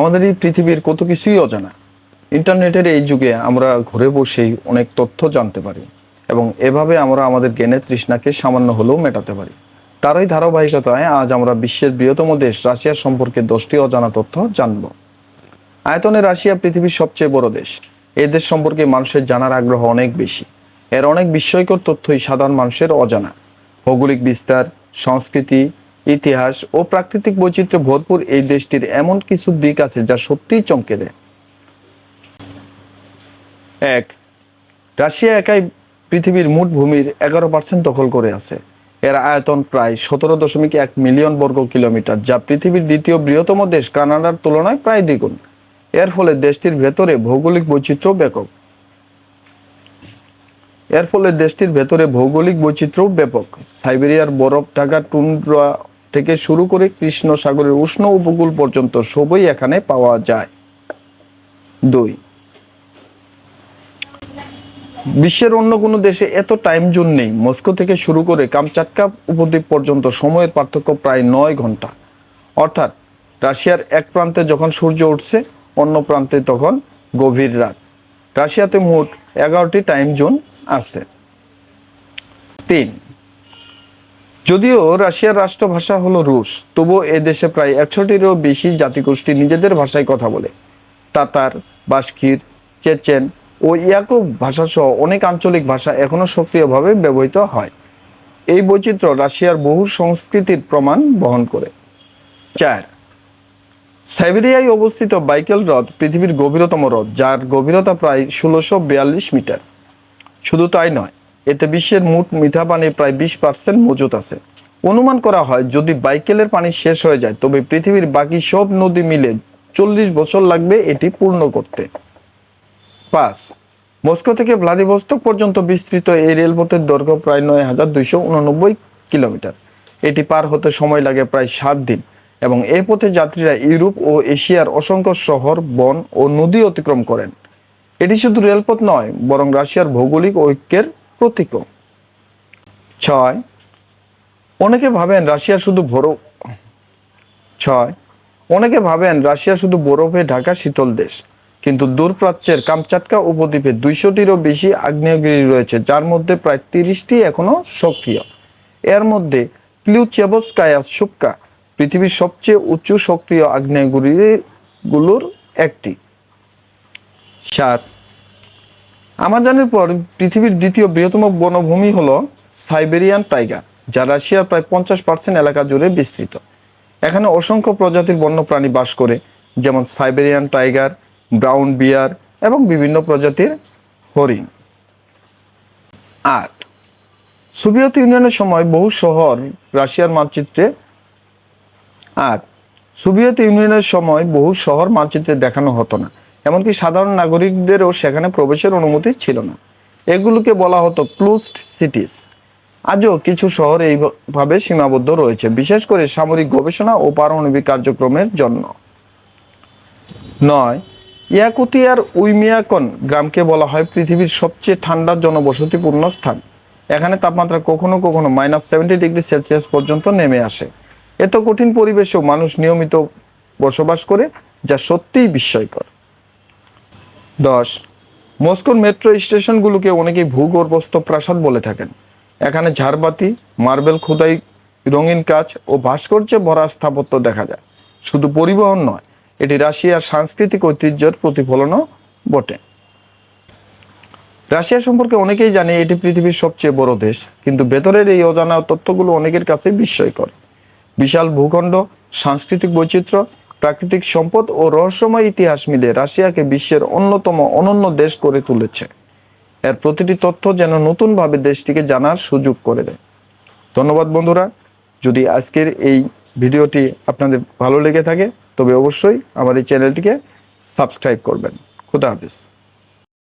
আমাদের এই পৃথিবীর কত কিছুই অজানা। ইন্টারনেটের এই যুগে আমরা ঘরে বসেই অনেক তথ্য জানতে পারি এবং এভাবে আমরা আমাদের জ্ঞানের তৃষ্ণাকে সামান্য হলেও মেটাতে পারি। তারই ধারাবাহিকতায় আজ আমরা বিশ্বের বৃহত্তম দেশ রাশিয়ার সম্পর্কে দশটি অজানা তথ্য জানব। আয়তনে রাশিয়া পৃথিবীর সবচেয়ে বড় দেশ। এই দেশ সম্পর্কে মানুষের জানার আগ্রহ অনেক বেশি। এর অনেক বিস্ময়কর তথ্যই সাধারণ মানুষের অজানা। ভৌগোলিক বিস্তার, সংস্কৃতি ইতিহাস ও প্রাকৃতিক বৈচিত্র্যে ভরপুর এই দেশটির এমন কিছু দিক আছে যা সত্যিই চমকে দেয়। এক, রাশিয়া একাই পৃথিবীর মোট ভূমির এগারো পার্সেন্ট দখল করে আছে। এর আয়তন প্রায় সতেরো দশমিক এক মিলিয়ন বর্গ কিলোমিটার, যা পৃথিবীর দ্বিতীয় বৃহত্তম দেশ কানাডার তুলনায় প্রায় দ্বিগুণ। এর ফলে দেশটির ভেতরে ভৌগোলিক বৈচিত্র্য ব্যাপক। এর ফলে দেশটির ভেতরে ভৌগোলিক বৈচিত্র্য ব্যাপক। সাইবেরিয়ার বরফ ঢাকা টুন্ড্রা থেকে শুরু করে কৃষ্ণ সাগরের উষ্ণ উপকূল পর্যন্ত সবই এখানে পাওয়া যায়। দুই। বিশ্বের অন্য কোনো দেশে এত টাইম জোন নেই। মস্কো থেকে শুরু করে কামচাটকা উপদ্বীপ পর্যন্ত সময়ের পার্থক্য প্রায় নয় ঘণ্টা। অর্থাৎ রাশিয়ার এক প্রান্তে যখন সূর্য উঠছে, অন্য প্রান্তে তখন গভীর রাত। রাশিয়াতে মোট এগারোটি টাইম জোন আছে। তিন। যদিও রাশিয়ার রাষ্ট্রভাষা হলো রুশ, তবুও এ দেশে প্রায় একশোটিরও বেশি জাতিগোষ্ঠী নিজেদের ভাষায় কথা বলে। তাতার, বাস্কির, চেচেন ও ইয়াকুব ভাষাসহ অনেক আঞ্চলিক ভাষা এখনও সক্রিয়ভাবে ব্যবহৃত হয়। এই বৈচিত্র্য রাশিয়ার বহু সংস্কৃতির প্রমাণ বহন করে। চার, সাইবেরিয়ায় অবস্থিত বাইকেল হ্রদ পৃথিবীর গভীরতম হ্রদ, যার গভীরতা প্রায় ষোলোশো মিটার। শুধু তাই নয় এতে বিশ্বের মোট মিঠা পানির প্রায় বিশ পার্সেন্ট মজুত আছে। অনুমান করা হয়, যদি বাইকেলের পানি শেষ হয়ে যায়, তবে পৃথিবীর বাকি সব নদী মিলে চল্লিশ বছর লাগবে এটি পূর্ণ করতে। পাঁচ, মস্কো থেকে ভ্লাদিভস্তক পর্যন্ত বিস্তৃত এই রেলপথের দৈর্ঘ্য প্রায় নয় হাজার দুইশো উননব্বই কিলোমিটার। এটি পার হতে সময় লাগে প্রায় সাত দিন এবং এই পথে যাত্রীরা ইউরোপ ও এশিয়ার অসংখ্য শহর, বন ও নদী অতিক্রম করেন। এটি শুধু রেলপথ নয়, বরং রাশিয়ার ভৌগোলিক ঐক্যের প্রতীকও ছয়, অনেকে ভাবেন রাশিয়া শুধু বরফ ছয়, অনেকে ভাবেন রাশিয়া শুধু বরফে ঢাকা শীতল দেশ, কিন্তু দূরপ্রাচ্যের কামচাটকা উপদ্বীপে দুইশোটিরও বেশি আগ্নেয়গিরি রয়েছে, যার মধ্যে প্রায় তিরিশটি এখনও সক্রিয়। এর মধ্যে ক্লিউচেবস্কায়া সুক্কা পৃথিবীর সবচেয়ে উঁচু সক্রিয় আগ্নেয়গিরিগুলোর একটি। সাত আমাজনের পর পৃথিবীর দ্বিতীয় বৃহত্তম বনভূমি হল সাইবেরিয়ান টাইগার যা রাশিয়ার প্রায় পঞ্চাশ পার্সেন্ট এলাকা জুড়ে বিস্তৃত। এখানে অসংখ্য প্রজাতির বন্যপ্রাণী বাস করে, যেমন সাইবেরিয়ান টাইগার ব্রাউন বিয়ার এবং বিভিন্ন প্রজাতির হরিণ। আট, সোভিয়েত ইউনিয়নের সময় বহু শহর রাশিয়ার মানচিত্রে আট, সোভিয়েত ইউনিয়নের সময় বহু শহর মানচিত্রে দেখানো হতো না। এমনকি সাধারণ নাগরিকদেরও সেখানে প্রবেশের অনুমতি ছিল না। এগুলোকে বলা হতো ক্লোজড সিটিস আজও কিছু শহর এইভাবে সীমাবদ্ধ রয়েছে, বিশেষ করে সামরিক গবেষণা ও পারমাণবিক কার্যক্রমের জন্য। নয়, ইয়াকুতিয়ার উইমিয়াকন গ্রামকে বলা হয় পৃথিবীর সবচেয়ে ঠান্ডা জনবসতিপূর্ণ স্থান। এখানে তাপমাত্রা কখনো কখনো মাইনাস সেভেন্টি ডিগ্রি সেলসিয়াস পর্যন্ত নেমে আসে। এত কঠিন পরিবেশেও মানুষ নিয়মিত বসবাস করে, যা সত্যিই বিস্ময়কর। দশ। মস্কোর মেট্রো স্টেশনগুলোকে অনেকেই ভূগর্ভস্থ প্রাসাদ বলে থাকেন। এখানে ঝাড়বাতি, মার্বেল খোদাই, রঙিন কাজ ও ভাস্কর্যে ভরা স্থাপত্য দেখা যায়। শুধু পরিবহন নয়, এটি রাশিয়ার সাংস্কৃতিক ঐতিহ্যের প্রতিফলনও বটে। রাশিয়া সম্পর্কে অনেকেই জানে এটি পৃথিবীর সবচেয়ে বড় দেশ, কিন্তু ভেতরের এই অজানা তথ্যগুলো অনেকের কাছে বিস্ময়কর। বিশাল ভূখণ্ড, সাংস্কৃতিক বৈচিত্র্য প্রাকৃতিক সম্পদ ও রহস্যময় ইতিহাস মিলে রাশিয়াকে বিশ্বের অন্যতম অনন্য দেশ করে তুলেছে। এর প্রতিটি তথ্য যেন নতুনভাবে দেশটিকে জানার সুযোগ করে দেয়। ধন্যবাদ বন্ধুরা। যদি আজকের এই ভিডিওটি আপনাদের ভালো লেগে থাকে, তবে অবশ্যই আমার এই চ্যানেলটিকে সাবস্ক্রাইব করবেন। খুদা হাফিজ।